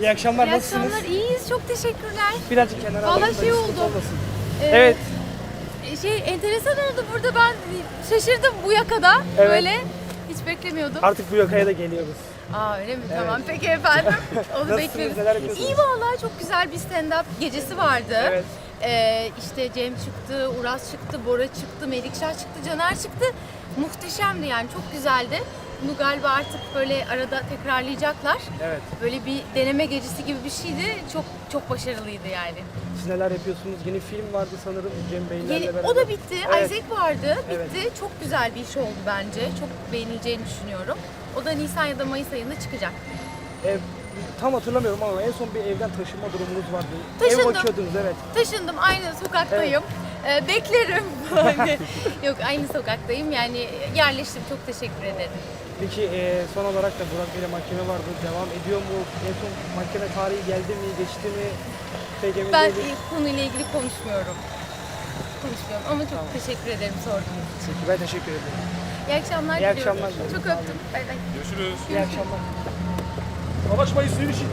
İyi akşamlar, İyi nasılsınız? akşamlar, iyiyiz. Çok teşekkürler. Birazcık kenara Vallahi alayım da şey sıkıntı oldu. olmasın. Ee, Evet, Şey enteresan oldu burada ben şaşırdım bu yakada. Evet. Böyle hiç beklemiyordum. artık bu yakaya da geliyoruz. Aa öyle mi? Tamam peki efendim. Onu Nasılsınız, bekleriz. neler yapıyorsunuz? İyi vallahi çok güzel bir stand-up gecesi vardı. Evet. Ee, işte Cem çıktı, Uras çıktı, Bora çıktı, Melikşah çıktı, Caner çıktı. Muhteşemdi yani çok güzeldi. Bunu galiba artık böyle arada tekrarlayacaklar. Evet. Böyle bir deneme gecesi gibi bir şeydi. Çok çok başarılıydı yani. Siz neler yapıyorsunuz? Yeni film vardı sanırım Cem Beylerle Yeni, beraber. o da bitti. Evet. Isaac vardı. Evet. Bitti. Çok güzel bir iş oldu bence. Çok beğenileceğini düşünüyorum. O da Nisan ya da Mayıs ayında çıkacak. Ev, tam hatırlamıyorum ama en son bir evden taşınma durumunuz vardı. Taşındım. Ev bakıyordunuz evet. Taşındım. Aynı sokaktayım. Ee, beklerim. Yani, Yok aynı sokaktayım. Yani yerleştim. Çok teşekkür ederim. Peki e, son olarak da Burak Bey'le mahkeme vardı. Devam ediyor mu? En son mahkeme tarihi geldi mi? Geçti mi? Pek emin Ben değilim. e, konuyla ilgili konuşmuyorum. Konuşmuyorum ama çok teşekkür ederim sorduğunuz için. Ben teşekkür ederim. İyi akşamlar İyi diliyorum. akşamlar. Çok öptüm. Bay bay. Görüşürüz. İyi akşamlar. Savaş Mayıs yürüyüşü.